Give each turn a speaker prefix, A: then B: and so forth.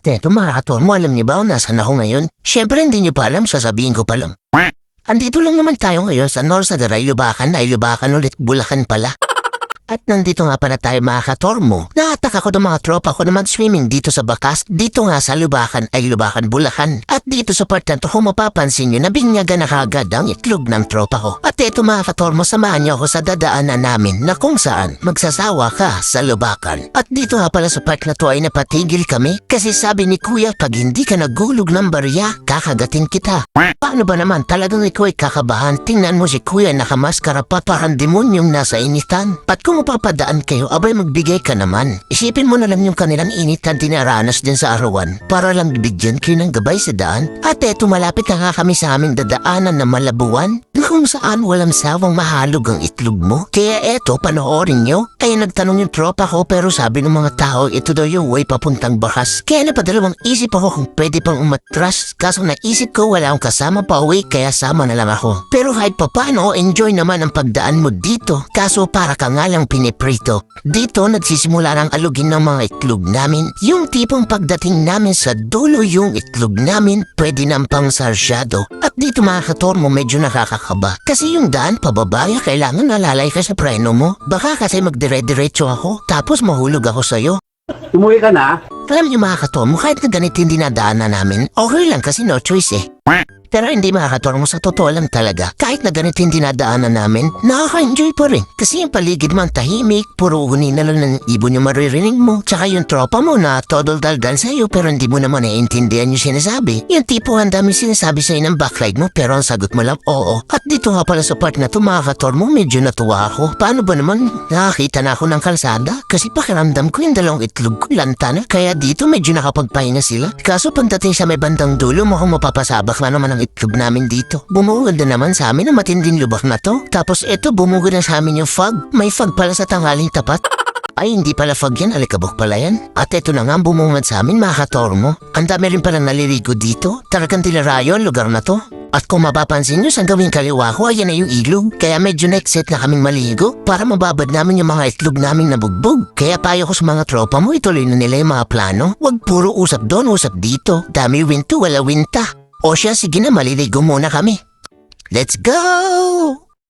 A: At eto mga katormo, alam niyo ba kung nasan ako ngayon? Siyempre hindi niyo pa alam, sasabihin ko pa lang. Andito lang naman tayo ngayon sa North Sadaray, Lubacan, ay Lubacan ulit, Bulacan pala. At nandito nga pala tayo mga katormo. Naatak ako ng mga tropa ko na mag-swimming dito sa Bakas, dito nga sa Lubacan ay Lubacan, Bulacan. At dito sa part na to, kung mapapansin nyo, nabinyaga na kagad ang itlog ng tropa ko. At eto mga katormo, samahan niyo ako sa dadaanan namin na kung saan magsasawa ka sa Lubacan. At dito nga pala sa part na to ay napatigil kami kasi sabi ni Kuya pag hindi ka nagulog ng barya, kakagatin kita. Paano ba naman talagang ikaw ay kakabahan? Tingnan mo si Kuya nakamaskara pa parang demonyong nasa initan. Pat kung mapapadaan kayo, abay magbigay ka naman. Isipin mo na lang yung kanilang init na dinaranas din sa arawan para lang bigyan kayo ng gabay sa daan. At eto malapit na nga kami sa aming dadaanan na malabuan kung saan walang sawang mahalog ang itlog mo. Kaya eto, panoorin nyo. Kaya nagtanong yung tropa ko pero sabi ng mga tao ito daw yung way papuntang bakas. Kaya napadalawang isip ako kung pwede pang umatras. Kaso naisip ko wala akong kasama pa uwi kaya sama na lang ako. Pero kahit papano, enjoy naman ang pagdaan mo dito. Kaso para ka nga lang piniprito. Dito nagsisimula ng alugin ng mga itlog namin. Yung tipong pagdating namin sa dulo yung itlog namin, pwede nang pang sarsyado. Dito mga katormo medyo nakakakaba. Kasi yung daan pababaya kailangan nalalay ka sa preno mo. Baka kasi magdire-diretso ako, tapos mahulog ako sa'yo.
B: Umuwi ka na?
A: Alam niyo mga katormo, kahit na ganito yung dinadaanan namin, okay lang kasi no choice eh. Pero hindi mga katormo, sa totoo lang talaga, kahit na ganito yung dinadaanan namin, nakaka-enjoy pa rin. Kasi yung paligid mo ang tahimik, puro huni na lang ng ibon yung maririnig mo. Tsaka yung tropa mo na todol daldal sa'yo pero hindi mo naman naiintindihan yung sinasabi. Yung tipo ang dami sinasabi sa'yo ng backlight mo pero ang sagot mo lang oo. At dito nga pala sa part na to mga katormo, medyo natuwa ako. Paano ba naman nakakita na ako ng kalsada? Kasi pakiramdam ko yung dalawang itlog ko lanta na. Kaya dito medyo nakapagpahinga sila. Kaso pagdating sa may bandang dulo, mukhang mapapasabak na naman ang itlog namin dito. Bumungad na naman sa amin ang matinding lubak na to. Tapos eto, bumugod na sa amin yung fog. May fog pala sa tanghaling tapat. Ay, hindi pala fog yan, alikabok pala yan. At eto na nga ang bumungad sa amin, mga katormo. Ang dami rin pala naliligo dito. Talagang tilarayo ang lugar na to. At kung mapapansin nyo, sa gawing kaliwa ko, ayan na yung ilog. Kaya medyo set na kaming maligo para mababad namin yung mga itlog naming nabugbog. Kaya payo ko sa mga tropa mo, ituloy na nila yung mga plano. Huwag puro usap doon, usap dito. Dami winto, wala winta. O siya, sige na, maliligo muna kami. Let's go!